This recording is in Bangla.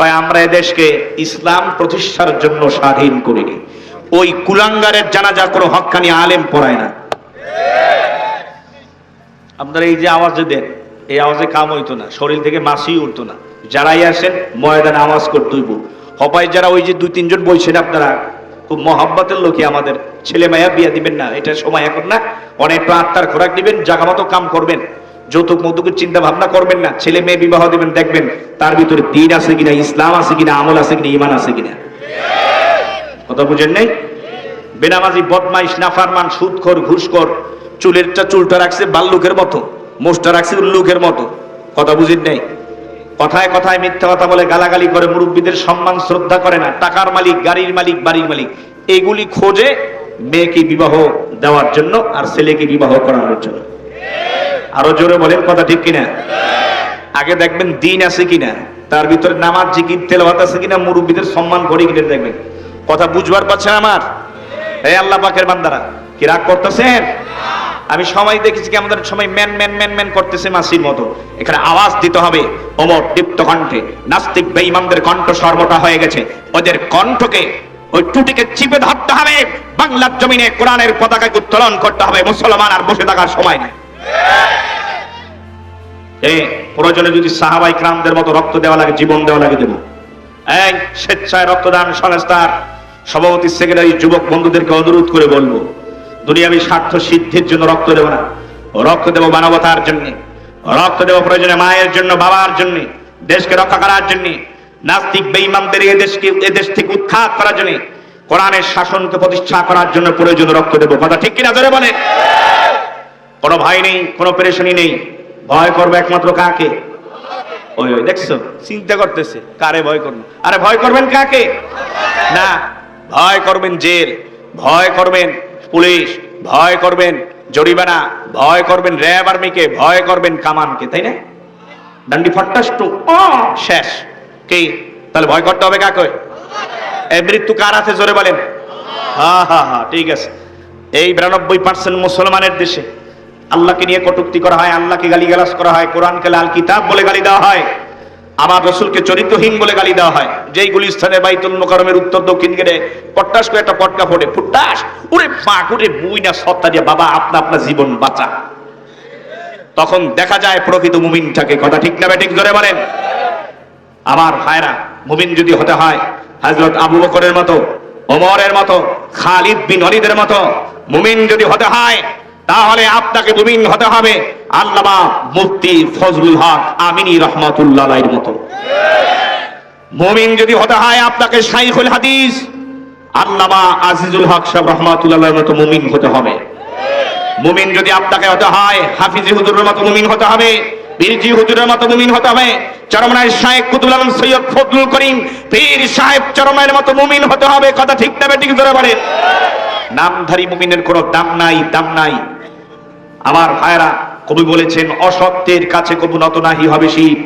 কয়, আমরা এদেশকে ইসলাম প্রতিষ্ঠার জন্য স্বাধীন করিনি। ওই কুলাঙ্গারের জানাজা কোনো হক্কানি আলেম পড়ায় না। আপনারা এই যে আওয়াজে দেন, এই আওয়াজে কাম হইতো না, শরীর থেকে মাসি উঠতো না। যারাই আসেন, ময়দানে আওয়াজ করতে হইব হবাই যারা ওই যে দুই, তিনজন বলছেন আপনারা, খুব মহাব্বতের লোকে আমাদের। ছেলে মায়া বিয়া দিবেন না, এটা সময় এখন না। অনেক আত্মার খোরাক দিবেন জাগা মতো কাম করবেন। যৌতুক মৌতুকের চিন্তা ভাবনা করবেন না। ছেলে মেয়ে বিবাহ দিবেন, দেখবেন তার ভিতরে দিন আছে কিনা, ইসলাম আছে কিনা, আমল আছে কিনা ইমান আছে কিনা। কথা বুঝেন নাই? বেনামাজি বদমাইশ, নাফারমান, সুদখোর, ঘুষখোর চুলেরটা চুলটা রাখছে বাল্লুকের মতো, মোষটা রাখছে উল্লুকের মতো। কথা বুঝেন নাই? কথায় কথায় মিথ্যা কথা বলে গালাগালি করে, মুরব্বীদের সম্মান, শ্রদ্ধা করে না। টাকার মালিক, গাড়ির মালিক, বাড়ির মালিক। এগুলি খোঁজে মেয়েকে বিবাহ দেওয়ার জন্য আর ছেলেকে বিবাহ করানোর জন্য। আরও জোরে বলেন কথা ঠিক কিনা? আগে দেখবেন দিন আছে কিনা? তার ভিতরে নামাজ, জিকির, তেলাওয়াত আছে কিনা? মুরব্বীদের সম্মান করে কিনা দেখবেন। কথা বুঝবার পাচ্ছেন আমার? এই আল্লাহ পাকের বান্দারা, কি রাগ করতেছেন? আমি সময় দেখেছি কি আমাদের সময় ম্যান ম্যান ম্যান ম্যান করতেছে মাসির মতো। এখানে আওয়াজ দিতে হবে। অমর দীপ্ত কণ্ঠে। নাস্তিক বেঈমানদের কণ্ঠ সর্বটা হয়ে গেছে। ওদের কণ্ঠকে, ওই টুটিকে চিপে ধরতে হবে। বাংলার জমিনে কোরআনের পতাকাকে উত্তোলন করতে হবে। মুসলমান আর বসে থাকার সময় নেই। এ প্রয়োজনে যদি সাহাবাই ক্রামদের মতো রক্ত দেওয়া লাগে, জীবন দেওয়া লাগে দেব। এই স্বেচ্ছায় রক্তদান সংস্থার সভাপতি সেক্রেটারি যুবক বন্ধুদেরকে অনুরোধ করে বলব, দুনিয়াবি স্বার্থ সিদ্ধির জন্য রক্ত দেব না। রক্ত দেব মানবতার জন্য, রক্ত দেব প্রয়োজনে মায়ের জন্য, বাবার জন্য, দেশকে রক্ষা করার জন্য, নাস্তিক বেঈমানদের এদেশকে এদেশ থেকে উৎখাত করার জন্য, কোরআনের শাসনকে প্রতিষ্ঠা করার জন্য প্রয়োজনে রক্ত দেব। কথা ঠিক কিনা ধরে বলে কোনো ভয় নেই, কোনো পেরেশানি নেই। ভয় করবে একমাত্র কাকে? ওই ওই, দেখছ? চিন্তা করতেছে, কারে ভয় করবেন আরে ভয় করবেন কাকে? না, ভয় করবেন জেল, ভয় করবেন পুলিশ, ভয় করবেন জরিমানা, ভয় করবেন র্যাব আর্মিকে, ভয় করবেন কামানকে, তাই না? ডান্ডি ফট্টাস টু শেষ। কি? তাহলে ভয় করতে হবে কাকে? এই মৃত্যু কার আছে জোরে বলেন। হা হা হা, ঠিক আছে। এই বিরানব্বই পার্সেন্ট মুসলমানের দেশে। আল্লাহকে নিয়ে কটুক্তি করা হয়, আল্লাহকে গালিগালাজ করা হয়, কোরআনকে লাল কিতাব বলে গালি দেওয়া হয়, আমার রসুলকে চরিত্রহীন বলে গালি দেওয়া হয়। যেই গুলিস্থানে বাইতুল মোকারমের উত্তর দক্ষিণ গেলে পট্টাস করে একটা পটকা ফোটে ফুট্টাস ওরে পাক ওরে বুই না সত্তা দিয়ে, বাবা, আপনা আপনার জীবন বাঁচা। তখন দেখা যায় প্রকৃত মুমিনটাকে, কথা ঠিক না ঠিক ধরে বলেন। আমার ভাইরা, মুমিন যদি হতে হয়, হযরত আবু বকরের মতো, ওমরের মতো, খালিদ বিন ওয়ালিদের মতো, মুমিন যদি হতে হয় তাহলে আপনাকে মুমিন হতে হবে। আল্লামা মুফতি ফজলুল হক আমিনী রহমাতুল্লাহ মতো। মুমিন যদি হতে হয় আপনাকে শাইখুল হাদিস, আল্লামা আজিজুল হক সাহেব রহমাতুল্লাহর মতো মুমিন হতে হবে। মুমিন যদি আপনাকে হতে হয়, হাফিজি হুজুরের মতো মুমিন হতে হবে, বীরজি হুজুরের মতো মুমিন হতে হবে, চরমনায় শাহেব কুতুল আলম সৈয়দ ফজলুল করিম, পীর সাহেব চরমায়ের মতো মুমিন হতে হবে, কথা ঠিক না ঠিক ধরে বলেন। নামধারী মুমিনের কোনো দাম নাই দাম নাই। আমার ভাইরা কবি বলেছেন অসত্যের কাছে কবু নত নাহি হবে শিব।